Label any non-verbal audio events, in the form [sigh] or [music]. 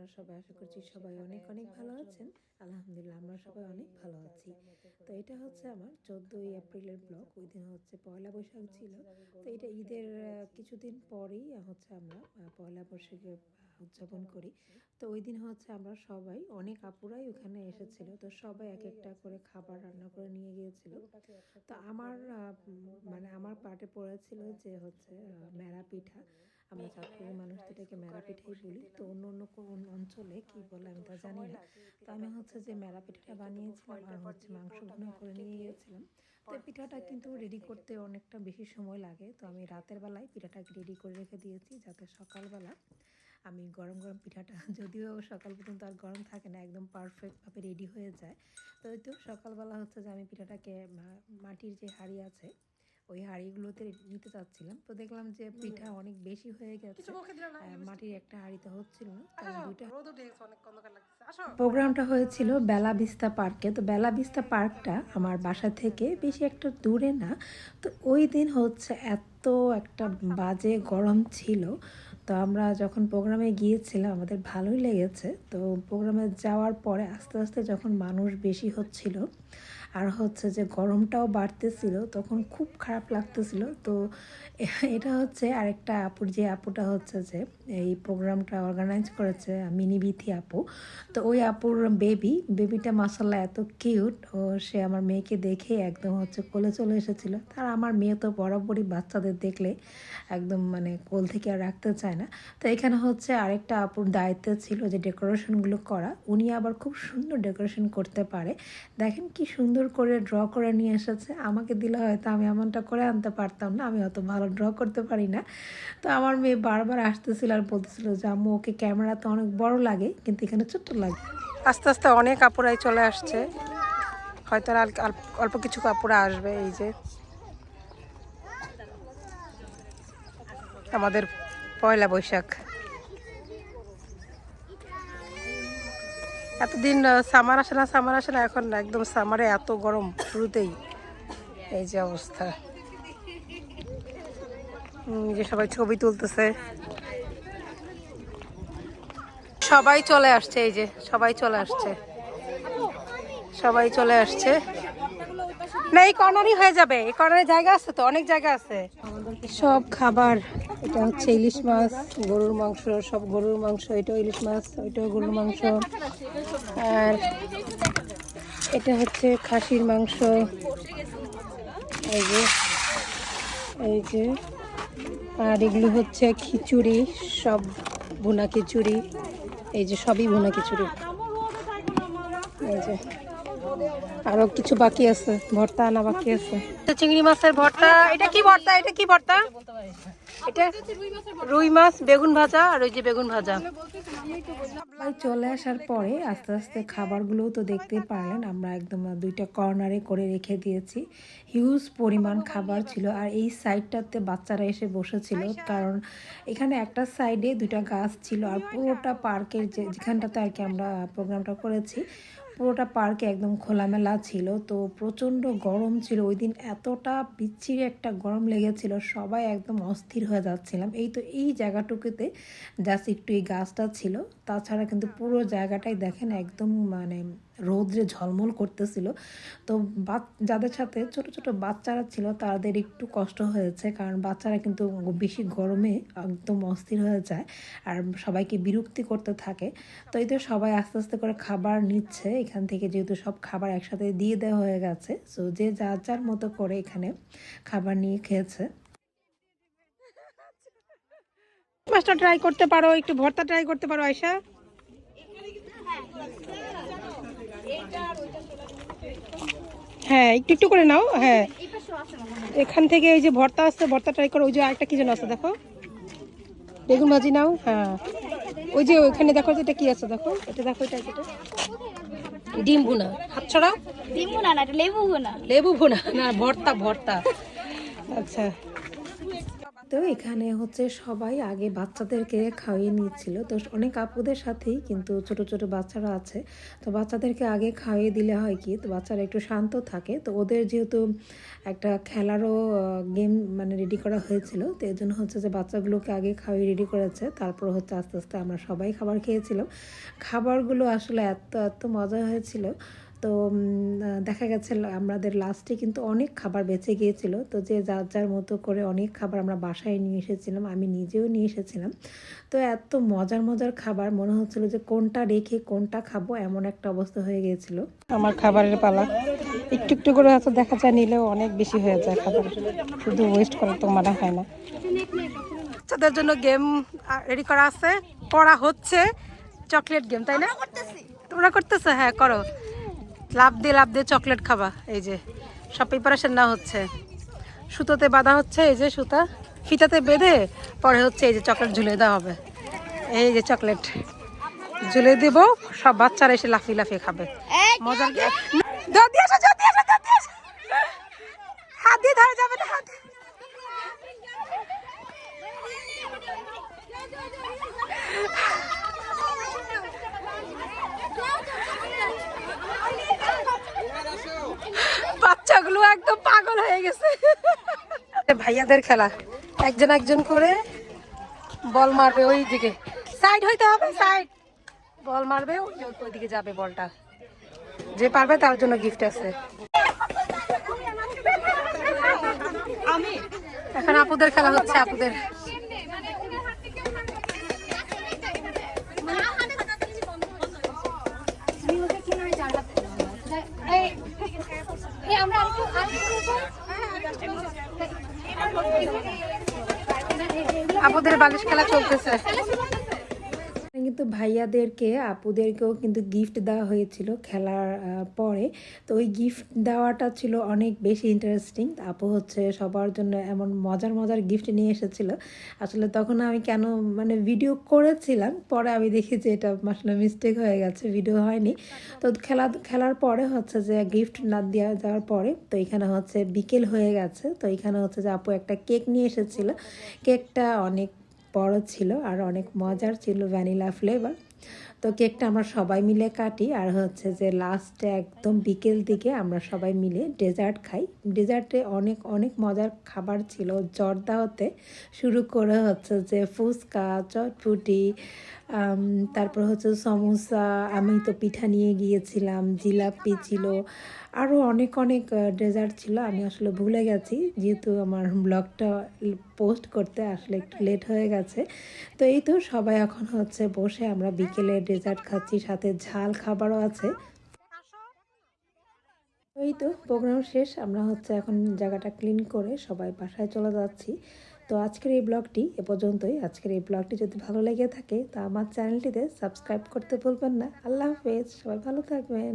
আপনারা সবাই আশা করছি সবাই অনেক অনেক ভালো আছেন। আলহামদুলিল্লাহ আমরা সবাই অনেক ভালো আছি। তো এটা হচ্ছে আমার চোদ্দোই এপ্রিলের ব্লগ ওই দিন হচ্ছে পয়লা বৈশাখ ছিল। তো এটা ঈদের কিছুদিন পরেই হচ্ছে আমরা পয়লা বৈশাখে উদযাপন করি। তো ওই দিন হচ্ছে আমরা সবাই অনেক আপুরাই ওখানে এসেছিল। তো সবাই এক একটা করে খাবার রান্না করে নিয়ে গিয়েছিল। তো আমার মানে আমার পার্টে পড়েছিল যে হচ্ছে মেরা পিঠা। আমরা চাঁদপুরের মানুষ তো এটাকে মেরা বলি। তো অন্য অন্য কোন অঞ্চলে কি বলে আমি তা জানি না। তো আমি হচ্ছে যে মেরা পিঠাটা বানিয়েছিলাম আর হচ্ছে মাংস করে নিয়ে গিয়েছিলাম তো পিঠাটা কিন্তু রেডি করতে অনেকটা বেশি সময় লাগে। তো আমি রাতের বেলায় পিঠাটাকে রেডি করে রেখে দিয়েছি যাতে সকালবেলা আমি গরম গরম পিঠাটা [laughs] যদিও সকাল পর্যন্ত আর গরম থাকে না, একদম পারফেক্টভাবে রেডি হয়ে যায়। তো তো সকালবেলা হচ্ছে যে আমি পিঠাটাকে মাটির যে হাঁড়ি আছে ওই হাঁড়িগুলোতে নিতে চাচ্ছিলাম। তো দেখলাম যে পিঠা অনেক বেশি হয়ে গেছে। মাটির একটা হাঁড়িতে হচ্ছিল না প্রোগ্রামটা হয়েছিল বেলা বিস্তা পার্কে। তো বেলা বিস্তা পার্কটা আমার বাসা থেকে বেশি একটা দূরে না। তো ওই দিন হচ্ছে এত একটা বাজে গরম ছিল। তো আমরা যখন প্রোগ্রামে গিয়েছিলাম, আমাদের ভালোই লেগেছে। তো প্রোগ্রামে যাওয়ার পরে আস্তে আস্তে যখন মানুষ বেশি হচ্ছিল আর হচ্ছে যে গরমটাও বাড়তেছিল, তখন খুব খারাপ লাগতেছিল। তো এটা হচ্ছে আরেকটা আপুর, যে আপুটা হচ্ছে যে এই প্রোগ্রামটা অর্গানাইজ করেছে, মিনি বিথি আপু। তো ওই আপুর বেবি বেবিটা মাসাল্লাহ এত কিউট ও সে আমার মেয়েকে দেখে একদম হচ্ছে কোলে চলে এসেছিল। আর আমার মেয়ে তো বরাবরই বাচ্চাদের দেখলে একদম মানে কোল থেকে আর রাখতে চায় না। তো এখানে হচ্ছে আরেকটা আপুর দায়িত্ব ছিল যে ডেকোরেশনগুলো করা। উনি আবার খুব সুন্দর ডেকোরেশন করতে পারে। দেখেন কি সুন্দর করে ড্র করে নিয়ে এসেছে। আমাকে দিলে হয়তো আমি এমনটা করে আনতে পারতাম না। আমি অত ভালো ড্র করতে পারি না। তো আমার মেয়ে বারবার আসতেছিল আর বলতেছিল যে, আম্মু, ওকে ক্যামেরা তো অনেক বড় লাগে, কিন্তু এখানে ছোট্ট লাগে। আস্তে আস্তে অনেক কাপড়াই চলে আসছে। হয়তো অল্প কিছু কাপড় আসবে, এই যে। আমাদের পয়লা বৈশাখ। এতদিন সামার আসে না সামার আসে না, এখন একদম সামারে এত গরম শুরুতেই। এই যে অবস্থা। যে সবাই ছবি তুলতেছে। সবাই চলে আসছে, এই যে সবাই চলে আসছে। সবাই চলে আসছে। না, এই কর্নারই হয়ে যাবে। এই কর্নারে জায়গা আছে তো, অনেক জায়গা আছে। সব খাবার, এটা হচ্ছে ইলিশ মাছ, গরুর মাংস, সব গরুর মাংস, এটাও ইলিশ মাছ, ওইটাও গরুর মাংস। আর এটা হচ্ছে খাসির মাংস। এই যে এই যে, আর এগুলো হচ্ছে খিচুড়ি, সব ভুনা খিচুড়ি। এই যে সবই ভুনা খিচুড়ি। এই যে আরও কিছু বাকি আছে ভর্তা আনা বাকি আছে। চিংড়ি মাছের ভর্তা এটা কি ভর্তা এটা কি ভর্তা? এটা রুই মাছ বেগুন ভাজা আর ওই যে বেগুন ভাজা। চলে আসার পরে আস্তে আস্তে খাবারগুলোও তো দেখতে পারলেন আমরা একদম দুইটা কর্নারে করে রেখে দিয়েছি। হিউজ পরিমাণ খাবার ছিল আর এই সাইডটাতে বাচ্চারা এসে বসেছিল কারণ এখানে একটা সাইডে দুইটা গাছ ছিল আর পুরোটা পার্কের যে যেখানটাতে আর কি আমরা প্রোগ্রামটা করেছি পুরোটা পার্কে একদম খোলামেলা ছিল, তো প্রচণ্ড গরম ছিল। ওই দিন এতটা বিচ্ছিরি একটা গরম লেগেছিল, সবাই একদম অস্থির হয়ে যাচ্ছিলাম। এই তো এই জায়গাটুকুতে জাস্ট একটু এই গাছটা ছিল। তাছাড়া কিন্তু পুরো জায়গাটাই দেখেন একদম মানে রৌদ্রে ঝলমল করতেছিল। তো বাচ- যাদের সাথে ছোট ছোট বাচ্চারা ছিল তাদের একটু কষ্ট হয়েছে। কারণ বাচ্চারা কিন্তু বেশি গরমে একদম অস্থির হয়ে যায় আর সবাইকে বিরক্তি করতে থাকে। তো এই তো সবাই আস্তে আস্তে করে খাবার নিচ্ছে এখান থেকে যেহেতু সব খাবার একসাথে দিয়ে দেওয়া হয়ে গেছে সো যে যার যার মতো করে এখানে খাবার নিয়ে খেয়েছে। মাছটা ট্রাই করতে পারো একটু ভর্তা ট্রাই করতে পারো আয়সা হ্যাঁ একটু একটু করে নাও হ্যাঁ। এখান থেকে এই যে ভর্তা আসছে ভর্তা ট্রাই করো ওই যে আরেকটা কি যেন আছে দেখো। বেগুন ভাজি নাও হ্যাঁ। ওই যে ওইখানে দেখো এটা কি আছে দেখো। এটা দেখো এটা এটা? ডিম ভুনা। হাত ছড়াও। ডিমু না না এটা লেবু না লেবু ভুনা না ভর্তা ভর্তা। আচ্ছা। তো এখানে হচ্ছে সবাই আগে বাচ্চাদেরকে খাইয়ে নিচ্ছিল। তো অনেক আপুদের সাথেই কিন্তু ছোট ছোট বাচ্চারা আছে। তো বাচ্চাদেরকে আগে খাইয়ে দিলে হয় কি? তো বাচ্চারা একটু শান্ত থাকে। তো ওদের যেহেতু একটা খেলারও গেম মানে রেডি করা হয়েছিল, তো এই জন্য হচ্ছে যে বাচ্চাগুলোকে আগে খাইয়ে রেডি করেছে। তারপর হচ্ছে আস্তে আস্তে আমরা সবাই খাবার খেয়েছিলাম। খাবারগুলো আসলে এত এত মজা হয়েছিল। তো দেখা গেছে আমাদের লাস্টে কিন্তু অনেক খাবার বেঁচে গিয়েছিল। তো যে যার যার মতো করে অনেক খাবার আমরা বাসায় নিয়ে এসেছিলাম আমি নিজেও নিয়ে এসেছিলাম। তো এত মজার মজার খাবার মনে হচ্ছিল যে কোনটা রেখে কোনটা খাব এমন একটা অবস্থা হয়ে গিয়েছিল। আমার খাবারের পালা। একটু একটু করে হয়তো দেখা যায় নিলেও অনেক বেশি হয়ে যায় খাবার। শুধু ওয়েস্ট করা তো মনে হয় না। বাচ্চাদের জন্য গেম রেডি করা আছে। করা হচ্ছে। চকলেট গেম তাই না? তোমরা করতেছো? হ্যাঁ করো। লাভ দিয়ে লাভ দিয়ে চকলেট খাবা, এই যে। সব প্রিপারেশন না হচ্ছে। সুতোতে বাঁধা হচ্ছে, এই যে সুতা। ফিতাতে বেঁধে পরে হচ্ছে এই যে চকলেট ঝুলে দেওয়া হবে। এই যে চকলেট। ঝুলে দেব, সব বাচ্চারা এসে লাফিয়ে লাফিয়ে খাবে। মজার দিয়ে। বাচ্চাগুলো একদম পাগল হয়ে গেছে। ভাইয়াদের খেলা। একজন একজন করে বল মারবে ওই দিকে সাইড হইতে হবে সাইড বল মারবে ওই দিকে যাবে বলটা। যে পারবে তার জন্য গিফট আছে। এখন আপুদের খেলা হচ্ছে আপুদের। আমরা আরেকটু আপুদের বালিশ খেলা চলতেছে। কিন্তু ভাইয়াদেরকে, আপুদেরকেও কিন্তু গিফট দেওয়া হয়েছিল খেলার পরে। তো ওই গিফট দেওয়াটা ছিল অনেক বেশি ইন্টারেস্টিং আপু হচ্ছে সবার জন্য এমন মজার মজার গিফট নিয়ে এসেছিল। আসলে তখন আমি কেন মানে ভিডিও করেছিলাম, পরে আমি দেখি যে এটা আসলে মিস্টেক হয়ে গেছে ভিডিও হয়নি। তো খেলা, খেলার পরে হচ্ছে যে গিফট না দেওয়া যাওয়ার পরে, তো এখানে হচ্ছে বিকেল হয়ে গেছে। তো এখানে হচ্ছে যে আপু একটা কেক নিয়ে এসেছিল। কেকটা অনেক বড় ছিল আর অনেক মজার ছিল ভ্যানিলা ফ্লেভার। তো কেকটা আমরা সবাই মিলে কাটি, আর হচ্ছে যে লাস্টে একদম বিকেল দিকে আমরা সবাই মিলে ডেজার্ট খাই। ডেজার্টে অনেক অনেক মজার খাবার ছিল। জর্দা হতে শুরু করে হচ্ছে যে ফুচকা, চটপুটি তারপর হচ্ছে সমোসা, আমি তো পিঠা নিয়ে গিয়েছিলাম, জিলাপি ছিল আরও অনেক অনেক ডেজার্ট ছিল। আমি আসলে ভুলে গেছি, যেহেতু আমার ব্লগটা পোস্ট করতে আসলে একটু লেট হয়ে গেছে। তো এই তো সবাই এখন হচ্ছে বসে আমরা বিকেলে ডেজার্ট খাচ্ছি, সাথে ঝাল খাবারও আছে। এই তো, প্রোগ্রাম শেষ, আমরা হচ্ছে এখন জায়গাটা ক্লিন করে সবাই বাসায় চলে যাচ্ছি। তো আজকের এই ব্লগটি এ পর্যন্তই। আজকের এই ব্লগটি যদি ভালো লেগে থাকে, তা আমার চ্যানেলটিতে সাবস্ক্রাইব করতে ভুলবেন না। আল্লাহ হাফেজ, সবাই ভালো থাকবেন।